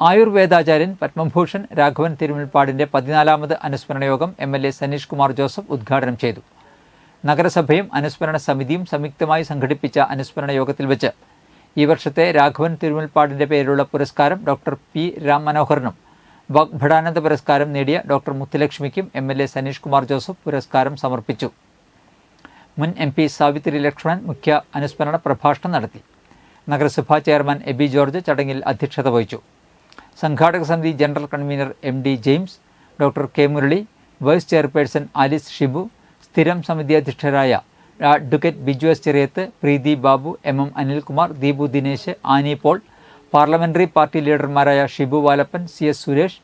ആയുർവേദാചാര്യൻ പത്മഭൂഷൺ രാഘവൻ തിരുമുൽപ്പാടിന്റെ പതിനാലാമത് അനുസ്മരണ യോഗം M L A Saneesh Kumar Joseph ഉദ്ഘാടനം ചെയ്തു. നഗരസഭയും അനുസ്മരണ സമിതിയും സംയുക്തമായി സംഘടിപ്പിച്ച അനുസ്മരണ യോഗത്തിൽ വെച്ച് ഈ വർഷത്തെ രാഘവൻ തിരുമുൽപ്പാടിന്റെ പേരിലുള്ള പുരസ്കാരം ഡോക്ടർ പി രാം മനോഹറിനും വാഗ്ഭടാനന്ദ പുരസ്കാരം നേടിയ doctor മുത്തുലക്ഷ്മിക്കും M L A Saneesh Kumar Joseph പുരസ്കാരം സമർപ്പിച്ചു. മുൻ എം പി സാവിത്രി ലക്ഷ്മണൻ മുഖ്യ അനുസ്മരണ പ്രഭാഷണം നടത്തി. നഗരസഭാ ചെയർമാൻ എ ബി ജോർജ് ചടങ്ങിൽ അധ്യക്ഷത വഹിച്ചു. സംഘാടക സമിതി general convener M D James doctor K Murali vice chairperson Alice Shibu സ്ഥിരം സമിതി അധ്യക്ഷരായ advocate Biju S Cheriyath Preethi Babu M M Anilkumar Deepu Dinesh Annie Paul parliamentary party ലീഡർമാരായ Shibu Valappan C S Suresh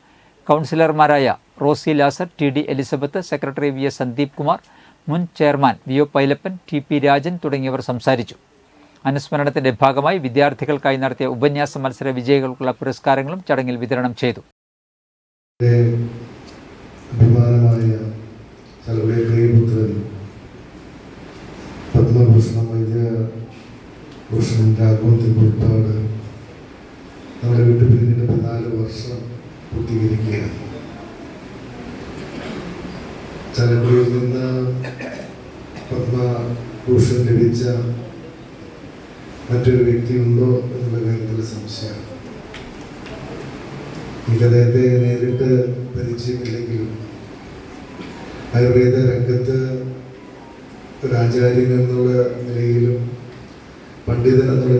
കൗൺസിലർമാരായ Rosy Lazar T D Elizabeth secretary V S Sandeep Kumar മുൻ chairman V O Pailappan T P Rajan തുടങ്ങിയവർ സംസാരിച്ചു. അനുസ്മരണത്തിന്റെ ഭാഗമായി വിദ്യാർത്ഥികൾക്കായി നടത്തിയ ഉപന്യാസ മത്സര വിജയികൾക്കുള്ള പുരസ്കാരങ്ങളും ചടങ്ങിൽ വിതരണം ചെയ്തു. അഭിമാനമായ വർഷം നിന്ന് പത്മഭൂഷൺ ലഭിച്ച മറ്റൊരു വ്യക്തി ഉണ്ടോ എന്നുള്ള കാര്യത്തിൽ സംശയമാണ് എനിക്ക് അദ്ദേഹത്തെ നേരിട്ട് പരിചയമില്ലെങ്കിലും ആയുർവേദ രംഗത്ത് ഒരു ആചാര്യൻ എന്നുള്ള നിലയിലും പണ്ഡിതൻ എന്നുള്ള